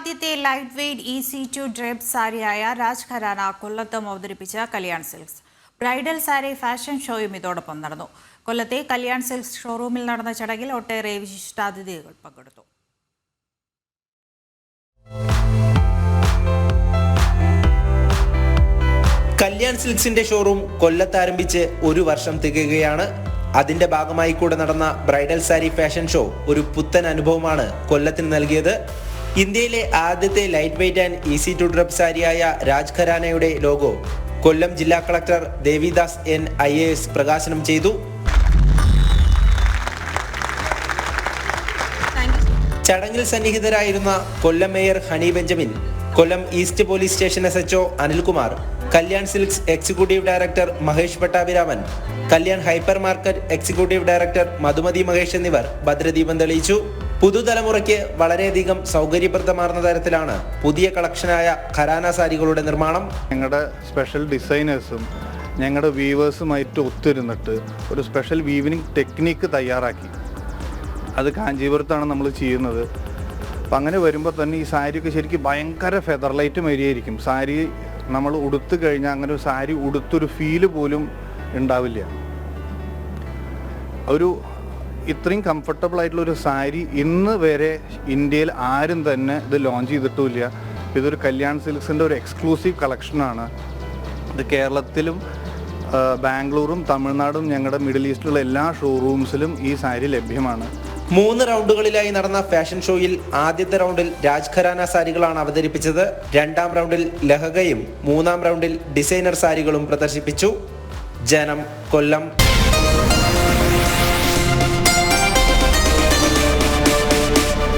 ആദ്യത്തെ light weight easy to drape സാരിയായ Raj Kharana കൊല്ലത്തും അവതരിപ്പിച്ച Kalyan silks. Bridal sari fashion ഷോയും ഇതോടൊപ്പം നടന്നു. കൊല്ലത്തെ കല്യാൺ സിൽക്സ് ഷോറൂമിൽ നടന്ന ചടങ്ങിൽ ഒട്ടേറെ വിശിഷ്ടാതിഥികൾ പങ്കെടുത്തു. കല്യാൺ സിൽക്സിന്റെ ഷോറൂം കൊല്ലത്ത് ആരംഭിച്ച് ഒരു വർഷം തികയുകയാണ്. അതിന്റെ ഭാഗമായി കൂടെ നടന്ന ബ്രൈഡൽ സാരി ഫാഷൻ ഷോ ഒരു പുത്തൻ അനുഭവമാണ് കൊല്ലത്തിന് നൽകിയത്. ഇന്ത്യയിലെ ആദ്യത്തെ light weight and easy to drape സാരിയായ Raj ഖരാനയുടെ ലോഗോ കൊല്ലം ജില്ലാ collector Devidas N I A S പ്രകാശനം ചെയ്തു. ചടങ്ങിൽ സന്നിഹിതരായിരുന്ന Kollam mayor Honey Benjamin Kollam east police station S HO Anilkumar Kalyan silks executive director Mahesh Pattabhiraman Kalyan hyper market executive director Madhumathi Mahesh എന്നിവർ ഭദ്രദീപം തെളിയിച്ചു. പുതുതലമുറയ്ക്ക് വളരെയധികം സൗകര്യപ്രദമാർന്ന തരത്തിലാണ് പുതിയ കളക്ഷനായ ഖരാന സാരികളുടെ നിർമ്മാണം. ഞങ്ങളുടെ സ്പെഷ്യൽ ഡിസൈനേഴ്സും ഞങ്ങളുടെ വീവേഴ്സുമായിട്ട് ഒത്തിരുന്നിട്ട് ഒരു സ്പെഷ്യൽ വീവിനിങ് ടെക്നിക്ക് തയ്യാറാക്കി. അത് കാഞ്ചീപുരത്താണ് നമ്മൾ ചെയ്യുന്നത്. അപ്പം അങ്ങനെ വരുമ്പോൾ തന്നെ ഈ സാരിയൊക്കെ ശരിക്കും ഭയങ്കര ഫെദർ ലൈറ്റ് മരിയായിരിക്കും. സാരി നമ്മൾ ഉടുത്തു കഴിഞ്ഞാൽ അങ്ങനെ ഒരു സാരി ഉടുത്തൊരു ഫീൽ പോലും ഉണ്ടാവില്ല. ഒരു ഇത്രയും കംഫർട്ടബിൾ ആയിട്ടുള്ള ഒരു സാരി ഇന്ന് വരെ ഇന്ത്യയിൽ ആരും തന്നെ ഇത് ലോഞ്ച് ചെയ്തിട്ടുമില്ല. ഇതൊരു കല്യാൺ സിൽക്സിന്റെ ഒരു എക്സ്ക്ലൂസീവ് കളക്ഷനാണ് ഇത് കേരളത്തിലും ബാംഗ്ലൂരും തമിഴ്നാടും ഞങ്ങളുടെ മിഡിൽ ഈസ്റ്റിലുള്ള എല്ലാ ഷോറൂംസിലും ഈ സാരി ലഭ്യമാണ്. മൂന്ന് റൗണ്ടുകളിലായി നടന്ന ഫാഷൻ ഷോയിൽ ആദ്യത്തെ റൗണ്ടിൽ രാജ് ഖരാന സാരികളാണ് അവതരിപ്പിച്ചത്. രണ്ടാം റൗണ്ടിൽ ലഹകയും മൂന്നാം റൗണ്ടിൽ ഡിസൈനർ സാരികളും പ്രദർശിപ്പിച്ചു. ജനം കൊല്ലം.